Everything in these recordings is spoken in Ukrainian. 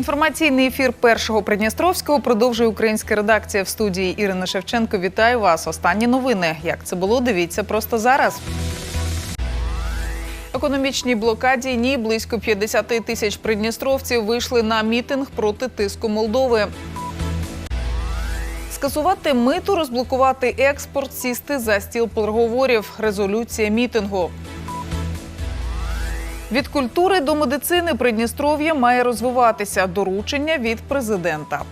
Інформаційний ефір першого Придністровського продовжує українська редакція в студії Ірина Шевченко. Вітаю вас. Останні новини. Як це було? Дивіться просто зараз. Економічній блокаді ні близько 50 тисяч придністровців вийшли на мітинг проти тиску Молдови. Скасувати миту, розблокувати експорт, сісти за стіл переговорів. Резолюція мітингу. Від культури до медицини Придністров'я має розвиватися доручення від президента.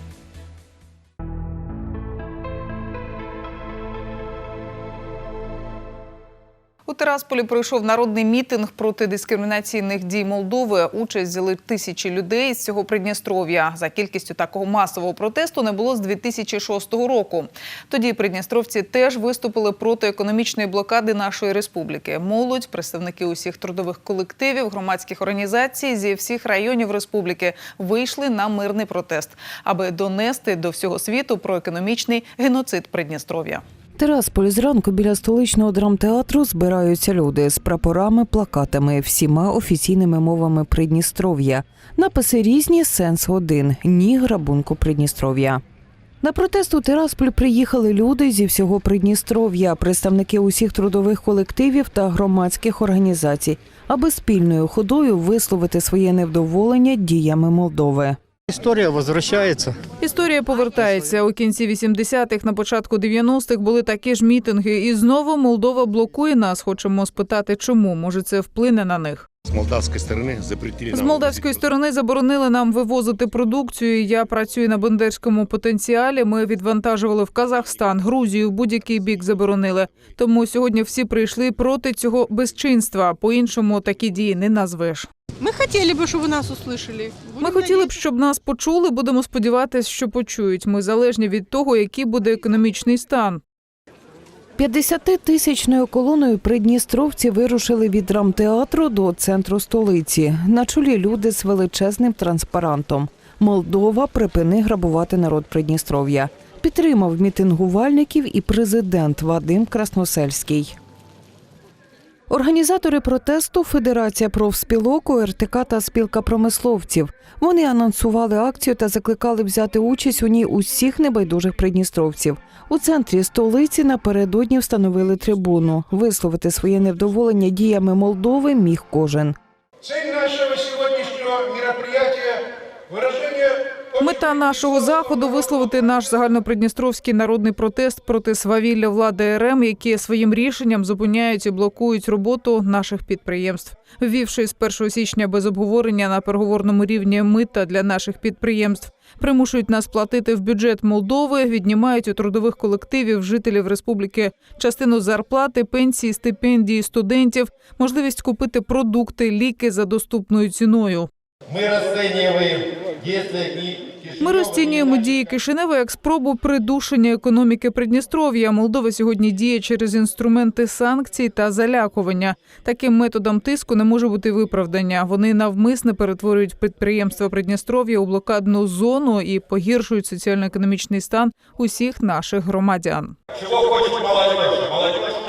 У Терасполі пройшов народний мітинг проти дискримінаційних дій Молдови. Участь взяли тисячі людей з цього Придністров'я. За кількістю такого масового протесту не було з 2006 року. Тоді придністровці теж виступили проти економічної блокади нашої республіки. Молодь, представники усіх трудових колективів, громадських організацій зі всіх районів республіки вийшли на мирний протест, аби донести до всього світу про економічний геноцид Придністров'я. Терасполь зранку біля столичного драмтеатру збираються люди з прапорами, плакатами, всіма офіційними мовами Придністров'я. Написи різні, сенс один ні грабунку Придністров'я. На протест у Терасполь приїхали люди зі всього Придністров'я, представники усіх трудових колективів та громадських організацій, аби спільною ходою висловити своє невдоволення діями Молдови. Історія возвращається. Історія повертається у кінці 80-х, на початку 90-х були такі ж мітинги, і знову Молдова блокує нас. Хочемо спитати, чому може це вплине на них. З молдавської сторони запретили З нам молдавської сторони заборонили нам вивозити продукцію. Я працюю на бендерському потенціалі. Ми відвантажували в Казахстан, Грузію, в будь-який бік заборонили. Тому сьогодні всі прийшли проти цього безчинства. По іншому такі дії не назвеш. Мы хотели бы, чтобы нас услышали. Ми Будем хотіли б, щоб нас почули. Будемо сподіватися, що почують. Ми залежні від того, який буде економічний стан. 50-тисячною колоною придністровці вирушили від драмтеатру до центру столиці. На чолі люди з величезним транспарантом. Молдова припини грабувати народ Придністров'я. Підтримав мітингувальників і президент Вадим Красносельський. Організатори протесту Федерація профспілок, ОРТК та спілка промисловців. Вони анонсували акцію та закликали взяти участь у ній усіх небайдужих придністровців. У центрі столиці напередодні встановили трибуну. Висловити своє невдоволення діями Молдови міг кожен. Цель нашего сегодняшнего мероприятия – выражение Мета нашого заходу висловити наш загальнопридністровський народний протест проти свавілля влади РМ, які своїм рішенням зупиняють і блокують роботу наших підприємств, ввівши з 1 січня без обговорення на переговорному рівні мита для наших підприємств. Примушують нас платити в бюджет Молдови, віднімають у трудових колективів жителів республіки частину зарплати, пенсії, стипендії студентів, можливість купити продукти, ліки за доступною ціною. Мы расцениваем, если и Ми розцінюємо дії Кишинева як спробу придушення економіки Придністров'я. Молдова сьогодні діє через інструменти санкцій та залякування. Таким методом тиску не може бути виправдання. Вони навмисне перетворюють підприємства Придністров'я у блокадну зону і погіршують соціально-економічний стан усіх наших громадян. Чого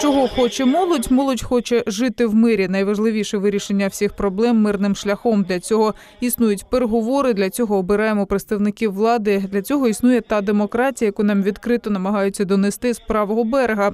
хоче молодь? Молодь хоче жити в мирі. Найважливіше вирішення всіх проблем мирним шляхом. Для цього існують переговори. Для цього обираємо представників влади. Для цього існує та демократія, яку нам відкрито намагаються донести з правого берега.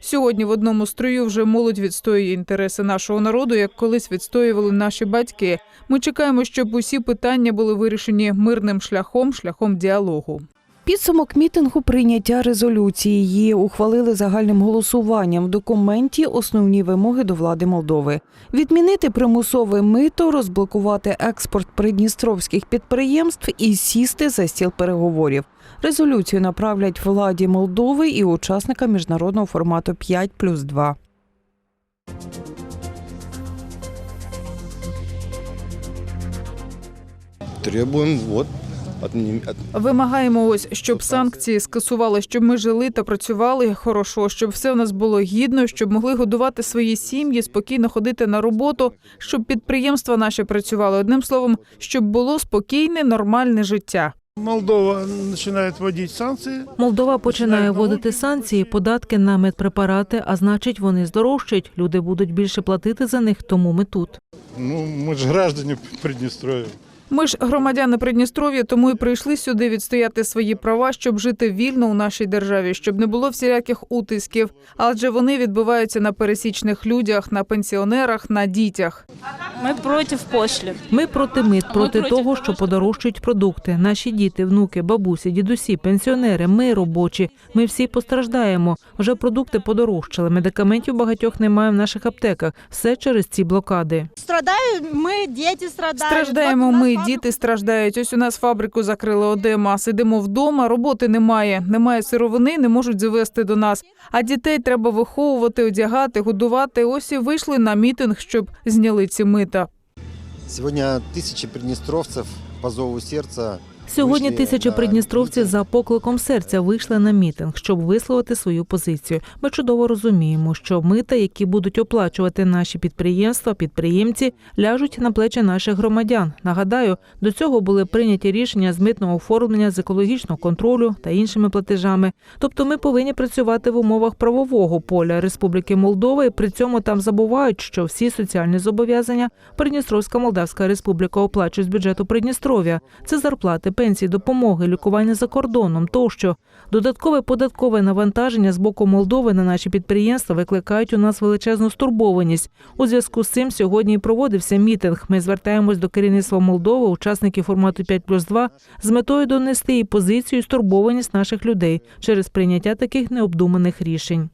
Сьогодні в одному строю вже молодь відстоює інтереси нашого народу, як колись відстоювали наші батьки. Ми чекаємо, щоб усі питання були вирішені мирним шляхом, шляхом діалогу. Підсумок мітингу прийняття резолюції. Її ухвалили загальним голосуванням в документі основні вимоги до влади Молдови. Відмінити примусове мито, розблокувати експорт придністровських підприємств і сісти за стіл переговорів. Резолюцію направлять владі Молдови і учасникам міжнародного формату 5 плюс 2. Требуем вот от, нем- от Вимагаємо ось, щоб санкції скасували, щоб ми жили та працювали хорошо, щоб все в нас було гідно, щоб могли годувати свої сім'ї, спокійно ходити на роботу, щоб підприємства наші працювали. Одним словом, щоб було спокійне, нормальне життя. Молдова начинает вводить санкции. Молдова починає вводити санкції, податки на медпрепарати, а значить, вони здорожчать. Люди будуть більше платити за них, тому ми тут. Ну, мы же граждане Приднестровья. Ми ж громадяни Придністров'я, тому і прийшли сюди відстояти свої права, щоб жити вільно у нашій державі, щоб не було всіляких утисків. Адже вони відбуваються на пересічних людях, на пенсіонерах, на дітях. Мы против пошлин. Ми проти мит, проти проти того, що подорожчують продукти. Наші діти, внуки, бабусі, дідусі, пенсіонери, ми робочі. Ми всі постраждаємо. Вже продукти подорожчали. Медикаментів багатьох немає в наших аптеках. Все через ці блокади. Страдаем мы, дети страдают. Страждаємо ми, діти страждають. Ось у нас фабрику закрили Одема. Сидимо вдома, роботи немає. Немає сировини, не можуть завести до нас. А дітей треба виховувати, одягати, годувати. Ось і вийшли на мітинг, щоб зняли ці мита. Сьогодні тисячі придністровців по зову сердца Сьогодні тисячі придністровців за покликом серця вийшли на мітинг, щоб висловити свою позицію. Ми чудово розуміємо, що мита, які будуть оплачувати наші підприємства, підприємці, ляжуть на плечі наших громадян. Нагадаю, до цього були прийняті рішення з митного оформлення, з екологічного контролю та іншими платежами. Тобто, ми повинні працювати в умовах правового поля Республіки Молдова, і при цьому там забувають, що всі соціальні зобов'язання Придністровська Молдавська Республіка оплачує з бюджету Придністров'я. Це зарплати, пенсії, допомоги, лікування за кордоном тощо. Додаткове податкове навантаження з боку Молдови на наші підприємства викликають у нас величезну стурбованість. У зв'язку з цим сьогодні і проводився мітинг. Ми звертаємось до керівництва Молдови, учасників формату 5 плюс 2, з метою донести і позицію, і стурбованість наших людей через прийняття таких необдуманих рішень.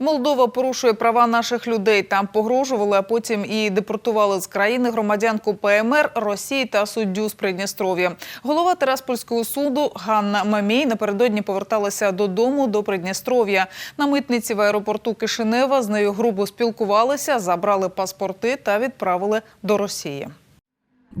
Молдова порушує права наших людей. Там погрожували, а потім і депортували з країни громадянку ПМР Росії та суддю з Придністров'я. Голова Тераспольського суду Ганна Мамій напередодні поверталася додому до Придністров'я. На митниці в аеропорту Кишинева з нею грубо спілкувалися, забрали паспорти та відправили до Росії.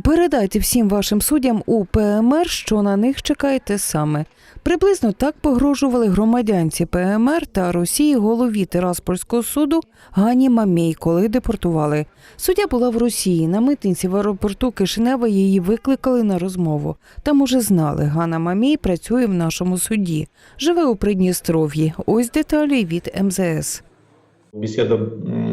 Передайте всім вашим суддям у ПМР, що на них чекає те саме. Приблизно так погрожували громадянці ПМР та Росії голові Тираспольського суду Гані Мамей, коли депортували. Суддя була в Росії. На митниці в аеропорту Кишинева її викликали на розмову. Там уже знали, Ганна Мамей працює в нашому суді. Живе у Придністров'ї. Ось деталі від МЗС. Беседа м,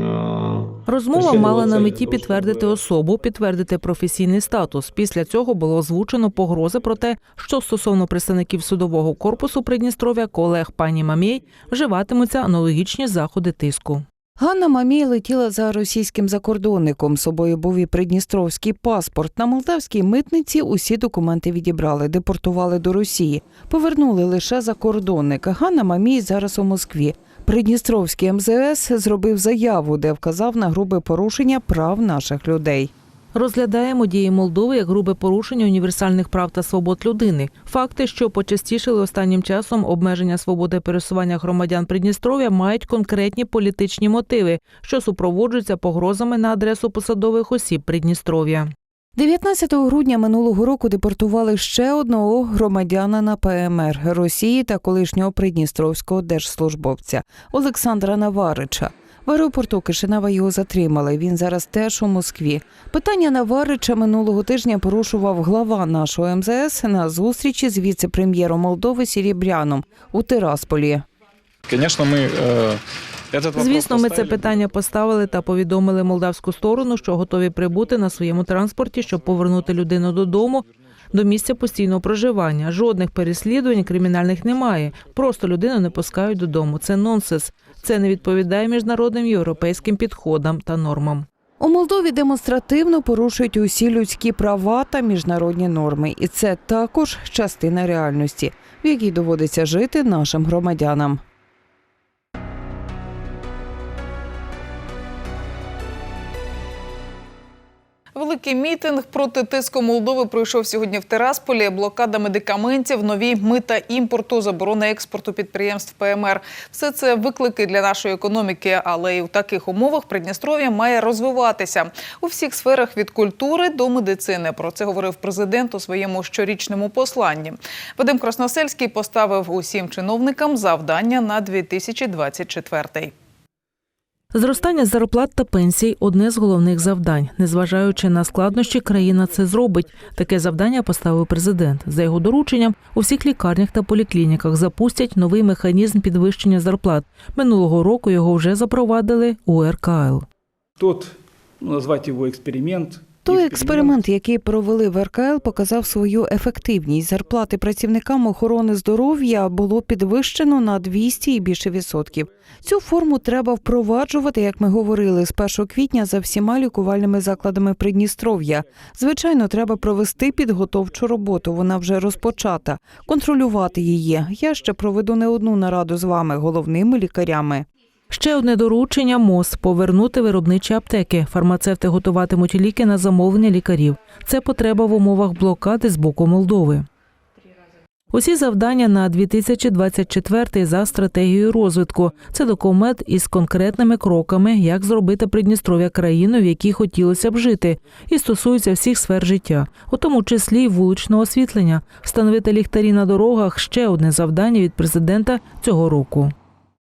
Розмова мала на меті підтвердити особу, підтвердити професійний статус. Після цього було озвучено погрози про те, що стосовно представників судового корпусу Придністров'я, колег пані Мамєй, вживатимуться аналогічні заходи тиску. Ганна Мамій летіла за російським закордонником. З собою був і придністровський паспорт. На молдавській митниці усі документи відібрали, депортували до Росії. Повернули лише закордонника. Ганна Мамій зараз у Москві. Придністровський МЗС зробив заяву, де вказав на грубе порушення прав наших людей. Розглядаємо дії Молдови як грубе порушення універсальних прав та свобод людини. Факти, що почастішили останнім часом обмеження свободи пересування громадян Придністров'я, мають конкретні політичні мотиви, що супроводжуються погрозами на адресу посадових осіб Придністров'я. 19 грудня минулого року депортували ще одного громадяна на ПМР Росії та колишнього придністровського держслужбовця Олександра Наварича. В аеропорту Кишинева його затримали. Він зараз теж у Москві. Питання Наварича минулого тижня порушував глава нашого МЗС на зустрічі з віце-прем'єром Молдови Сірібряном у Тирасполі. Конечно, мы э, этот вопрос Звісно, ми це питання поставили та повідомили молдавську сторону, що готові прибути на своєму транспорті, щоб повернути людину додому. До місця постійного проживання жодних переслідувань кримінальних немає. Просто людину не пускають додому. Це нонсенс. Це не відповідає міжнародним європейським підходам та нормам. У Молдові демонстративно порушують усі людські права та міжнародні норми, і це також частина реальності, в якій доводиться жити нашим громадянам. Великий мітинг проти тиску Молдови пройшов сьогодні в Тирасполі. Блокада медикаментів, нові мита імпорту, заборона експорту підприємств ПМР. Все це виклики для нашої економіки, але і в таких умовах Придністров'я має розвиватися у всіх сферах від культури до медицини. Про це говорив президент у своєму щорічному посланні. Вадим Красносельський поставив усім чиновникам завдання на 2024. Зростання зарплат та пенсій одне з головних завдань. Незважаючи на складнощі, країна це зробить. Таке завдання поставив президент. За його дорученням у всіх лікарнях та поліклініках запустять новий механізм підвищення зарплат. Минулого року його вже запровадили у РКЛ. Тот, ну, назвать его эксперимент. Той експеримент, який провели в РКЛ, показав свою ефективність. Зарплати працівникам охорони здоров'я було підвищено на 200 і більше відсотків. Цю форму треба впроваджувати, як ми говорили, з 1 квітня за всіма лікувальними закладами Придністров'я. Звичайно, треба провести підготовчу роботу. Вона вже розпочата. Контролювати її. Я ще проведу не одну нараду з вами, головними лікарями. Ще одне доручення МОЗ повернути виробничі аптеки. Фармацевти готуватимуть ліки на замовлення лікарів. Це потреба в умовах блокади з боку Молдови. Усі завдання на 2024 за стратегією розвитку. Це документ із конкретними кроками, як зробити Придністров'я країною, в якій хотілося б жити, і стосується всіх сфер життя, у тому числі й вуличного освітлення. Встановити ліхтарі на дорогах ще одне завдання від президента цього року.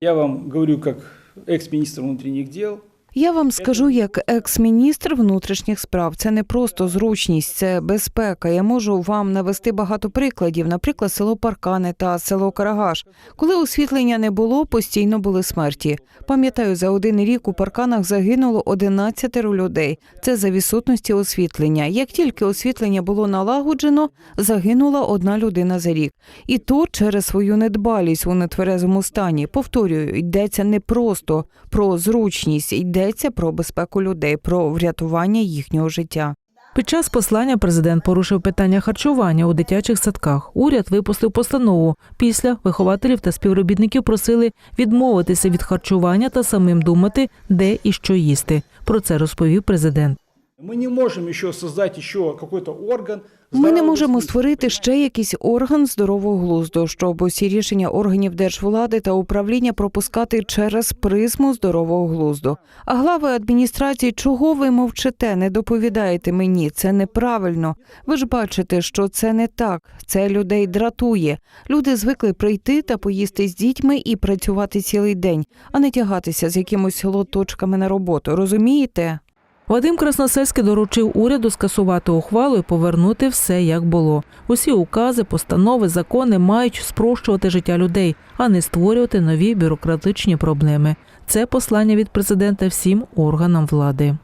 Я вам говорю как экс-министр внутренних дел. Я вам скажу, як екс-міністр внутрішніх справ, це не просто зручність, це безпека. Я можу вам навести багато прикладів, наприклад, село Паркани та село Карагаш. Коли освітлення не було, постійно були смерті. Пам'ятаю, за один рік у парканах загинуло 11 людей. Це за відсутності освітлення. Як тільки освітлення було налагоджено, загинула одна людина за рік. І то через свою недбалість у нетверезому стані. Повторюю, йдеться не просто про зручність, йдеться про безпеку людей, про врятування їхнього життя. Під час послання президент порушив питання харчування у дитячих садках. Уряд випустив постанову. Після вихователів та співробітників просили відмовитися від харчування та самим думати, де і що їсти. Про це розповів президент. Мы не можем еще создать еще какой-то орган. Ми не можемо створити ще якийсь орган здорового глузду, щоб усі рішення органів держвлади та управління пропускати через призму здорового глузду. А глави адміністрації, чого ви мовчите, не доповідаєте мені? Це неправильно. Ви ж бачите, що це не так. Це людей дратує. Люди звикли прийти та поїсти з дітьми і працювати цілий день, а не тягатися з якимось лоточками на роботу. Розумієте? Вадим Красносельський доручив уряду скасувати ухвалу і повернути все як було. Усі укази, постанови, закони мають спрощувати життя людей, а не створювати нові бюрократичні проблеми. Це послання від президента всім органам влади.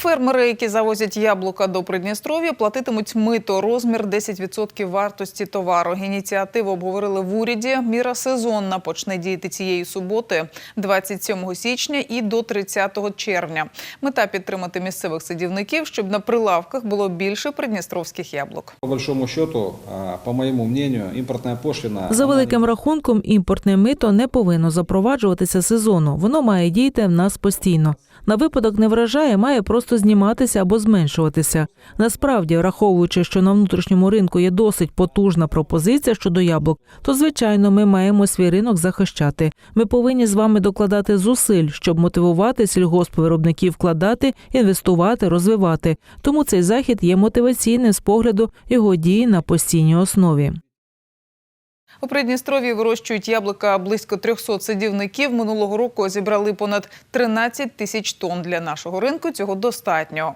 Фермери, які завозять яблука до Придністров'я, платитимуть мито розмір 10% вартості товару. Ініціативу обговорили в уряді. Міра сезонна почне діяти цієї суботи, 27 січня і до 30 червня. Мета підтримати місцевих садівників, щоб на прилавках було більше придністровських яблук. По большому счету, по моему мнению, импортная пошлина... За великим рахунком, імпортне мито не повинно запроваджуватися сезону. Воно має діяти в нас постійно. На випадок неврожаю має просто зніматися або зменшуватися. Насправді, враховуючи, що на внутрішньому ринку є досить потужна пропозиція щодо яблук, то звичайно ми маємо свій ринок захищати. Ми повинні з вами докладати зусиль, щоб мотивувати сільгоспвиробників вкладати, інвестувати, розвивати. Тому цей захід є мотиваційним з погляду його дії на постійній основі. У Придністров'ї вирощують яблука близько 300 садівників. Минулого року зібрали понад 13 тисяч тонн. Для нашого ринку цього достатньо.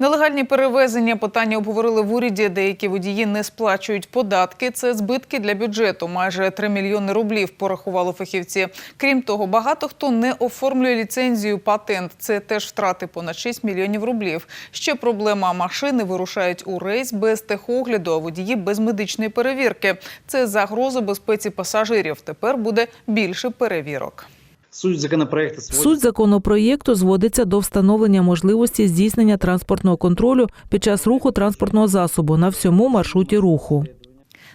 Нелегальні перевезення питання обговорили в уряді. Деякі водії не сплачують податки. Це збитки для бюджету. Майже 3 мільйони рублів порахували фахівці. Крім того, багато хто не оформлює ліцензію патент. Це теж втрати понад 6 мільйонів рублів. Ще проблема машини вирушають у рейс без техогляду, а водії без медичної перевірки. Це загроза безпеці пасажирів. Тепер буде більше перевірок. Суть законопроекту Суть законопроєкту зводиться до встановлення можливості здійснення транспортного контролю під час руху транспортного засобу на всьому маршруті руху.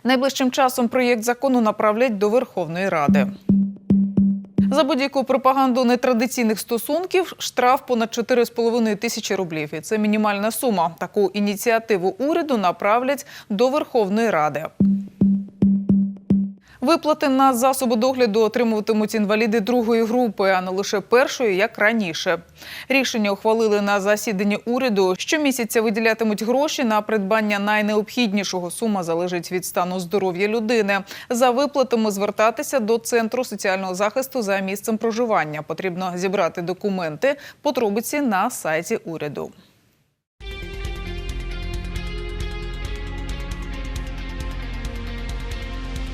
Найближчим часом проєкт закону направлять до Верховної Ради. За будь-яку пропаганду нетрадиційних стосунків штраф понад 4,5 тисячі рублів. І це мінімальна сума. Таку ініціативу уряду направлять до Верховної Ради. Виплати на засоби догляду отримуватимуть інваліди другої групи, а не лише першої, як раніше. Рішення ухвалили на засіданні уряду. Щомісяця виділятимуть гроші на придбання найнеобхіднішого. Сума залежить від стану здоров'я людини. За виплатами звертатися до центру соціального захисту за місцем проживання. Потрібно зібрати документи. Подробиці на сайті уряду.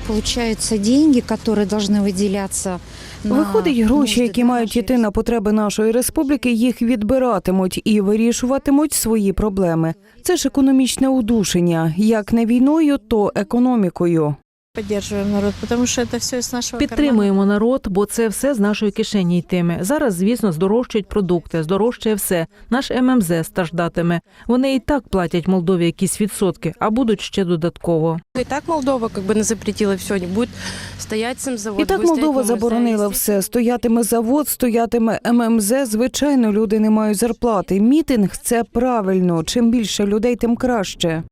Получаются деньги, которые должны выделяться. на Виходить, гроші, нужды, які да, мають нашей йти на потреби нашої республіки, їх відбиратимуть і вирішуватимуть свої проблеми. Це ж економічне удушення, як не війною, то економікою. Поддерживаем народ, потому что это все из нашего Підтримуємо народ, бо це все з нашої кишені йтиме. Зараз, звісно, здорожчують продукти, здорожчає все. Наш ММЗ страждатиме. Вони і так платять Молдові якісь відсотки, а будуть ще додатково. И так Молдова как бы запретила все, не будет стоять сам завод. І так Молдова заборонила все. Стоятиме завод, стоятиме ММЗ. Звичайно, люди не мають зарплати. Мітинг це правильно. Чим більше людей, тим краще.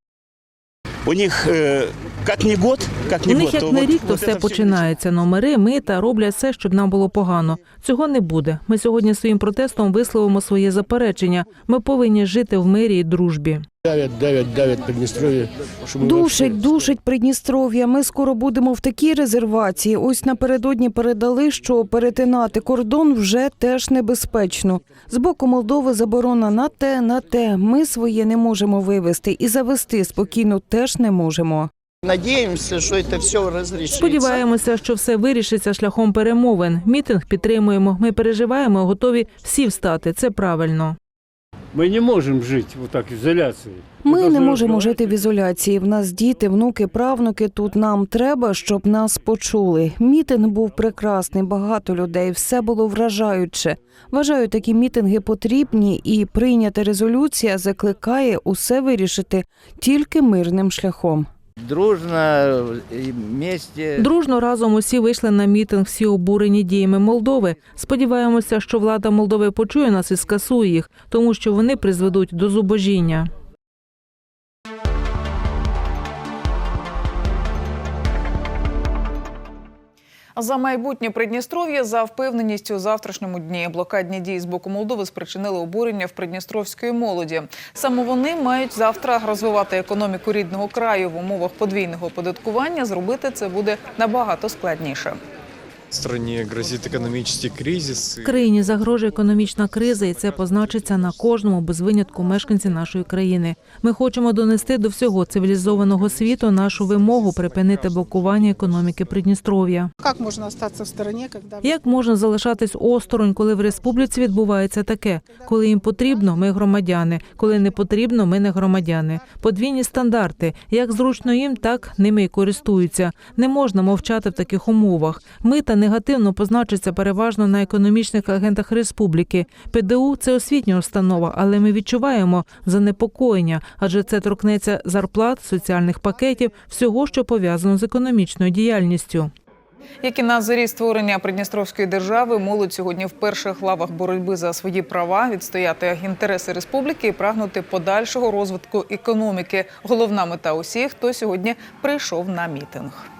У них э, как не год, как не У них год. як то не вот- рік, то вот все это всё починається. Номери, мита роблять все, щоб нам було погано. Цього не буде. Ми сьогодні своїм протестом висловимо своє заперечення. Ми повинні жити в мирі і дружбі. Давят, давят, давят Приднестровье. чтобы Душить, вообще- душить Придністров'я. Ми скоро будемо в такій резервації. Ось напередодні передали, що перетинати кордон вже теж небезпечно. З боку Молдови заборона на те, на те. Ми своє не можемо вивезти і завести спокійно теж не можемо. Надеемся, что это все разрешится. Сподіваємося, що все вирішиться шляхом перемовин. Мітинг підтримуємо. Ми переживаємо, готові всі встати. Це правильно. Мы не можем жить вот так в изоляции. Ми должны не можемо разговаривать. жити в ізоляції. В нас діти, внуки, правнуки. Тут нам треба, щоб нас почули. Мітинг був прекрасний, багато людей. Все було вражаюче. Вважаю, такі мітинги потрібні, і прийнята резолюція закликає усе вирішити тільки мирним шляхом. Дружно, місті. Дружно разом усі вийшли на мітинг, всі обурені діями Молдови. Сподіваємося, що влада Молдови почує нас і скасує їх, тому що вони призведуть до зубожіння. За майбутнє Придністров'я за впевненістю у завтрашньому дні блокадні дії з боку Молдови спричинили обурення в придністровської молоді. Саме вони мають завтра розвивати економіку рідного краю в умовах подвійного оподаткування. Зробити це буде набагато складніше. Стране грозит экономический кризис. В країні загрожує економічна криза, і це позначиться на кожному без винятку мешканці нашої країни. Ми хочемо донести до всього цивілізованого світу нашу вимогу припинити блокування економіки Придністров'я. Как можно остаться в стороне, когда... Як можна залишатись осторонь, коли в республіці відбувається таке? Коли їм потрібно, ми громадяни. Коли не потрібно, ми не громадяни. Подвійні стандарти. Як зручно їм, так ними і користуються. Не можна мовчати в таких умовах. Мита негативно позначиться переважно на економічних агентах республіки. ПДУ це освітня установа, але ми відчуваємо занепокоєння, адже це торкнеться зарплат, соціальних пакетів, всього, що пов'язано з економічною діяльністю. Як і на зорі створення Придністровської держави, молодь сьогодні в перших лавах боротьби за свої права, відстояти інтереси республіки і прагнути подальшого розвитку економіки. Головна мета усіх, хто сьогодні прийшов на мітинг.